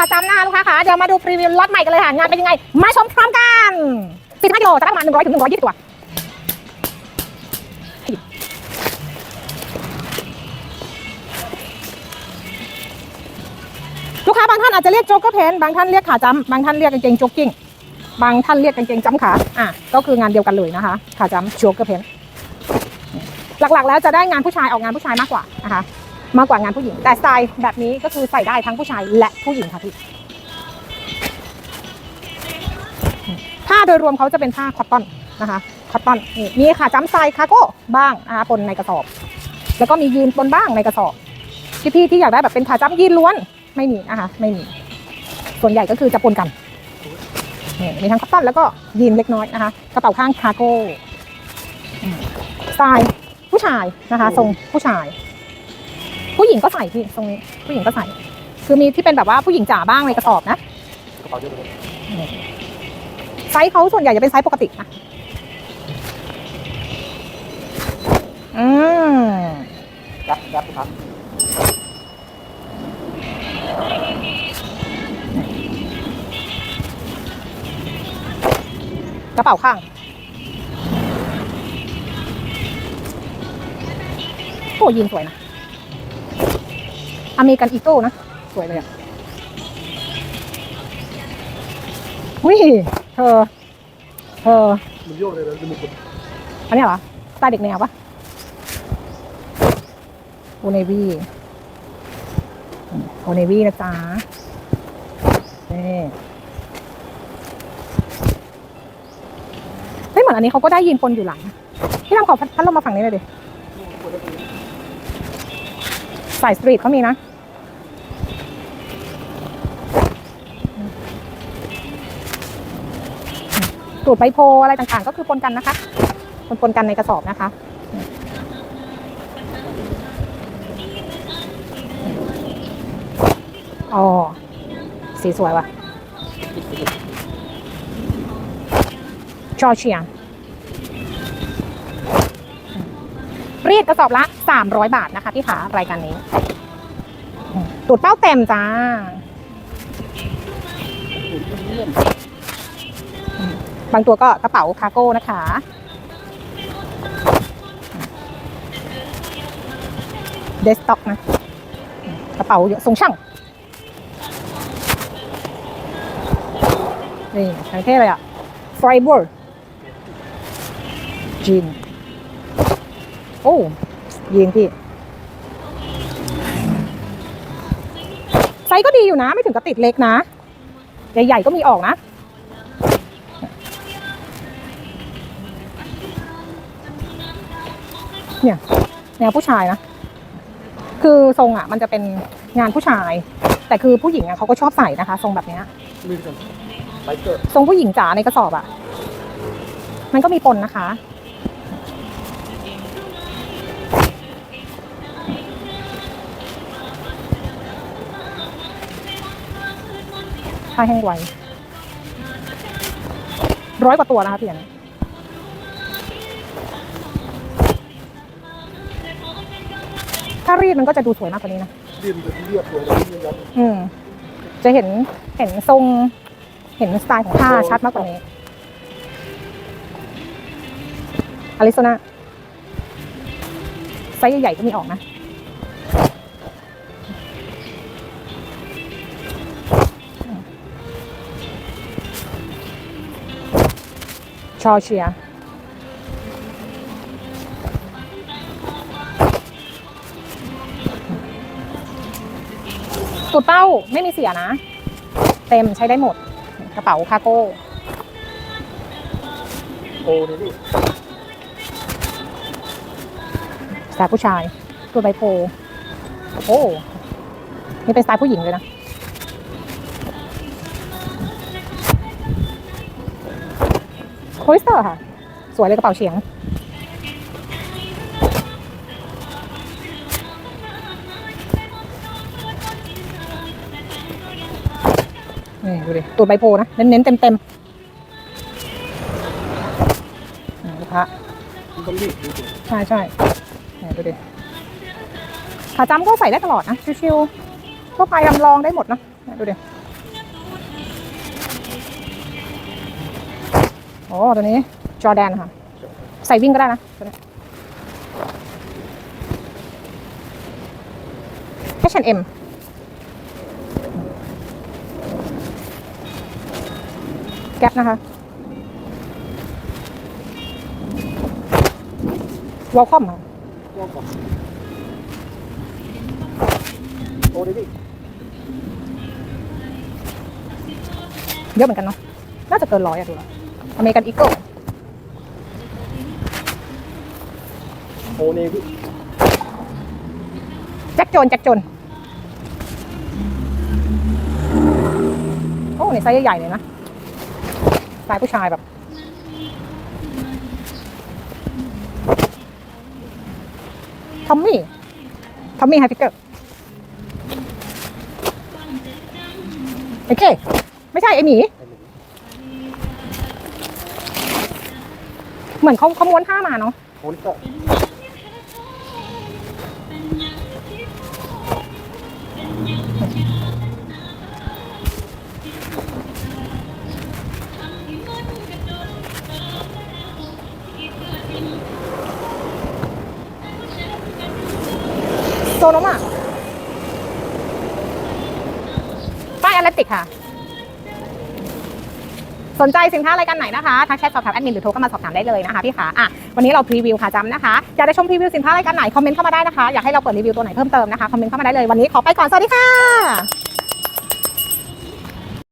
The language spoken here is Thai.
ขาจำหน้าลูกค้าค่ะเดี๋ยวมาดูพรีวิวล็อตใหม่กันเลยค่ะงานเป็นยังไง มาชมพร้อมกัน15กิโลจะได้ประมาณ100ถึง120ตัวลูกค้าบางท่านอาจจะเรียกโจ๊กเกอร์เพนบางท่านเรียกขาจำบางท่านเรียกกางเกงโจ๊กกิ้งบางท่านเรียกกางเกงจำขาอะก็คืองานเดียวกันเลยนะคะขาจำโจ๊กเกอร์เพนหลักๆ แล้วจะได้งานผู้ชายออกงานผู้ชายมากกว่านะคะ มากกว่างานผู้หญิง แต่สไตล์แบบนี้ก็คือใส่ได้ทั้งผู้ชายและผู้หญิงค่ะพี่ผ้าโดยรวมเขาจะเป็นผ้าคอตตอนนะคะคอตตอนนี่มีขาจำไซคาโก้บ้างนะคะปนในกระสอบ แล้วก็มียีนปนบ้างในกระสอบพี่ๆที่อยากได้แบบเป็นขาจำยีนล้วนไม่มีนะคะไม่มี ส่วนใหญ่ก็คือจะปนกันนี่มีทั้งคัตตอนแล้วก็ยีนเล็กน้อยนะคะกระเป๋าข้างคาร์โก้สไตล์ผู้ชายนะคะทรงผู้ชาย ผู้หญิงก็ใส่พี่ทรงนี้ผู้หญิงก็ใส่ คือมีที่เป็นแบบว่าผู้หญิงจ๋าบ้างในกระสอบนะกระเป๋าเยอะเลยไซส์เขาส่วนใหญ่จะเป็นไซส์ปกตินะอืมยับยับครับกระเป๋าข้างโอ้ยีนสวยนะ อเมริกันอีโก้นะ สวยเลยอะวิเธอ เธอ มันโยกเลยนะจมูกคุณอันนี้เหรอสไตล์เด็กแนวปะโอเนวี่โอเนวี่นะจ๊ะนี่เฮ้ยเหมือนอันนี้เขาก็ได้ยินปนอยู่หลัง พี่ทำขอพัดพัดลมมาฝั่งนี้เลยดิ สายสตรีทเขามีนะ ตูดใบโพอะไรต่างๆ ก็คือปนกันนะคะปนปนกันในกระสอบนะคะ อ๋อ สีสวยว่ะจอเชียงรีดกระสอบละ 300 บาทนะคะพี่ขารายการนี้ ตูดเป้าเต็มจ้า บางตัวก็กระเป๋าคาร์โก้นะคะ เดสต็อกนะ กระเป๋าทรงช่าง นี่ใช้เท่เลยอะไฟเบอร์จีน โอ้ยีนพี่ไซส์ก็ดีอยู่นะ ไม่ถึงกับติดเล็กนะ ใหญ่ๆก็มีออกนะ เนี่ยแนวผู้ชายนะ คือทรงอะ มันจะเป็นงานผู้ชาย แต่คือผู้หญิงอะเขาก็ชอบใส่นะคะ ทรงแบบเนี้ยมีกันไบเกอร์ทรงผู้หญิงจ๋าในกระสอบอะ มันก็มีปนนะคะ ผ้าแห้งไวร้อยกว่าตัวนะคะพี่อัน ถ้ารีดมันก็จะดูสวยมากกว่านี้นะเรียนเป็นเรียบเลยนะเรียบยับอืมจะเห็นเห็นทรง เห็นสไตล์ของผ้าชัดมากกว่านี้อาริโซนาไซส์ใหญ่ๆก็มีออกนะชอเชีย ร์ตูดเป้าไม่มีเสียนะ เต็มใช้ได้หมด กระเป๋าคาร์โก้โอ้นี่นี่สไตล์ผู้ชายตัวใบโพโอ้นี่เป็นสไตล์ผู้หญิงเลยนะโคลิสเตอร์ค่ะ สวยเลยกระเป๋าเฉียง นี่ดูดิตัวใบโพนะ เน้นๆเต็มๆลูกพระใช่ใช่นี่ดูดิขาจำก็ใส่ได้ตลอดนะ ชิวๆก็พายลำลองได้หมดนะนี่ดูดิโอ้ตัวนี้จอแดนค่ะ ใส่วิ่งก็ได้นะตัวนี้แคชเอ็ม แก๊ปนะคะวอลคอมค่ะว่างก่อนโอเดลี่เยอะเหมือนกันเนาะ น่าจะเกินร้อยอะดูแล้วอเมริกันอีเกิลโอเนวี่แจ็คโจนแจ็คโจนโอ้ในไซส์ใหญ่ๆเลยนะสไตล์ผู้ชายแบบทอมมี่ทอมมี่ไฮฟิกเกอร์โอเค ไม่ใช่ไอหมี เหมือนเขาเขาม้วนผ้ามาเนาะโอนิเตอร์ โซโนมาป้ายอลติกค่ะ สนใจสินค้ารายการไหนนะคะทักแชทสอบถามแอดมินหรือโทรเข้ามาสอบถามได้เลยนะคะพี่ขาอะวันนี้เราพรีวิวค่ะจำนะคะอยากได้ชมพรีวิวสินค้ารายการไหนคอมเมนต์เข้ามาได้นะคะอยากให้เราเปิดรีวิวตัวไหนเพิ่มเติมนะคะคอมเมนต์เข้ามาได้เลยวันนี้ขอไปก่อนสวัสดีค่ะ